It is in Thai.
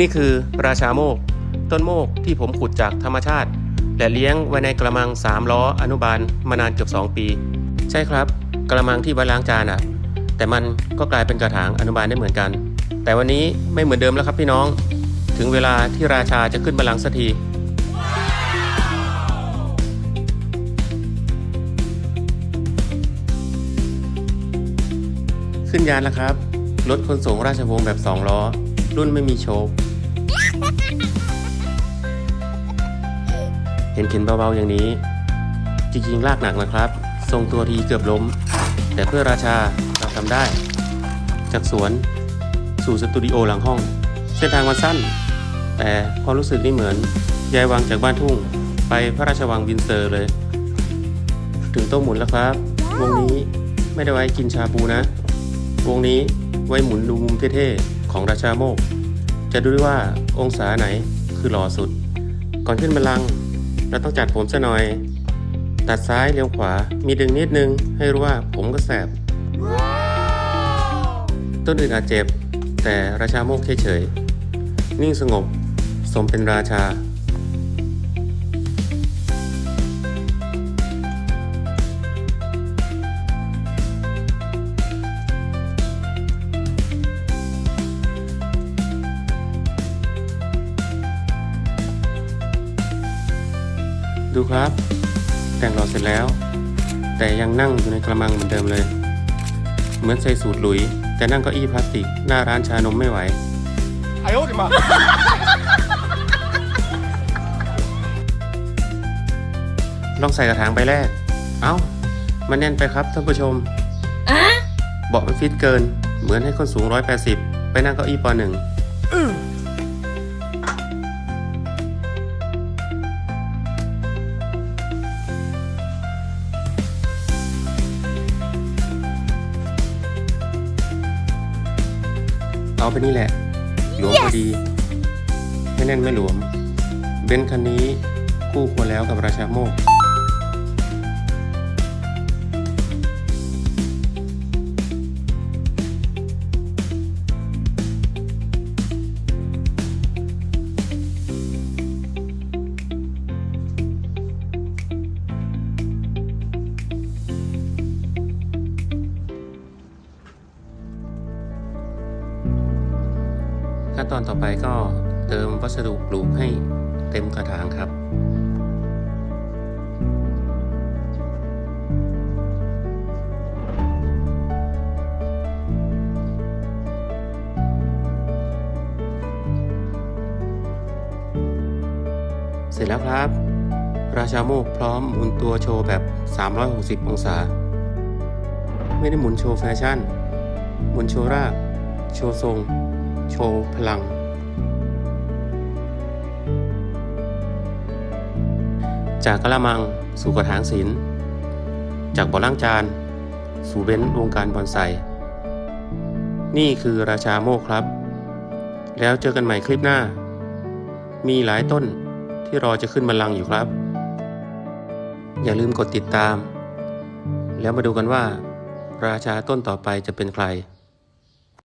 นี่คือราชาโมก ต้นโมกที่ผมขุดจากธรรมชาติ และเลี้ยงไว้ในกระมัง 3 ล้ออนุบาลมานานเกือบ 2 ปี ใช่ครับ กระมังที่ไว้ล้างจานอะ แต่มันก็กลายเป็นกระถางอนุบาลได้เหมือนกัน แต่วันนี้ไม่เหมือนเดิมแล้วครับพี่น้อง ถึงเวลาที่ราชาจะขึ้นบัลลังก์สักทีขึ้นยานแล้วครับ รถขนส่งราชวงศ์แบบ 2 ล้อ รุ่นไม่มีโชคเห็นเข็นเบาๆอย่างนี้ จริงๆลากหนักนะครับ ทรงตัวทีเกือบล้ม แต่เพื่อราชาเราทำได้ จากสวนสู่สตูดิโอหลังห้อง เส้นทางมันสั้น แต่ความรู้สึกนี่เหมือนยายวังจากบ้านทุ่ง ไปพระราชวังวินเซอร์เลย ถึงโต๊ะหมุนแล้วครับ วงนี้ไม่ได้ไว้กินชาบูนะ วงนี้ไว้หมุนดูมุมเท่ๆ ของราชาโมก จะดูด้ว่าองศาไหนคือหล่อสุด ก่อนขึ้นบัลลังก์เราต้องจัดผมซะหน่อย ตัดซ้ายเลี้ยวขวา มีดึงนิดนึง ให้รู้ว่าผมก็แสบ ต้นอื่นอาจเจ็บ แต่ราชาโมกเฉยๆนิ่งสงบ สมเป็นราชา ดูครับ แต่งหล่อเสร็จแล้ว แต่ยังนั่งอยู่ในกระมังเหมือนเดิมเลย เหมือนใส่สูตรหลุย แต่นั่งเก้าอี้พลาสติก หน้าร้านชานมไม่ไหวไอ้โอ้ดิมาลองใส่กระถางไปแรก เอ้า มันแน่นไปครับท่านผู้ชมอะเบาะมันฟิตเกิน เหมือนให้คนสูง 180 ไปนั่งเก้าอี้ปหนึ่ง เอาไปนี่แหละ หลวมพอดี ไม่แน่นไม่หลวม เบนซ์คันนี้คู่ควรแล้วกับราชาโมก ขั้นตอนต่อไปก็เติมวัสดุปลูกให้เต็มกระถางครับเสร็จแล้วครับ ราชาโมกพร้อมหมุนตัวโชว์แบบ 360 องศา ไม่ได้หมุนโชว์แฟชั่น หมุนโชว์ราก โชว์ทรง โชว์พลัง จากกระมังสู่กระถางศิลป์จากบ่อล้างจาน สู่เบ้นวงการบอนไซ นี่คือราชาโมกครับ แล้วเจอกันใหม่คลิปหน้า มีหลายต้นที่รอจะขึ้นบัลลังก์อยู่ครับ อย่าลืมกดติดตาม แล้วมาดูกันว่า ราชาต้นต่อไปจะเป็นใคร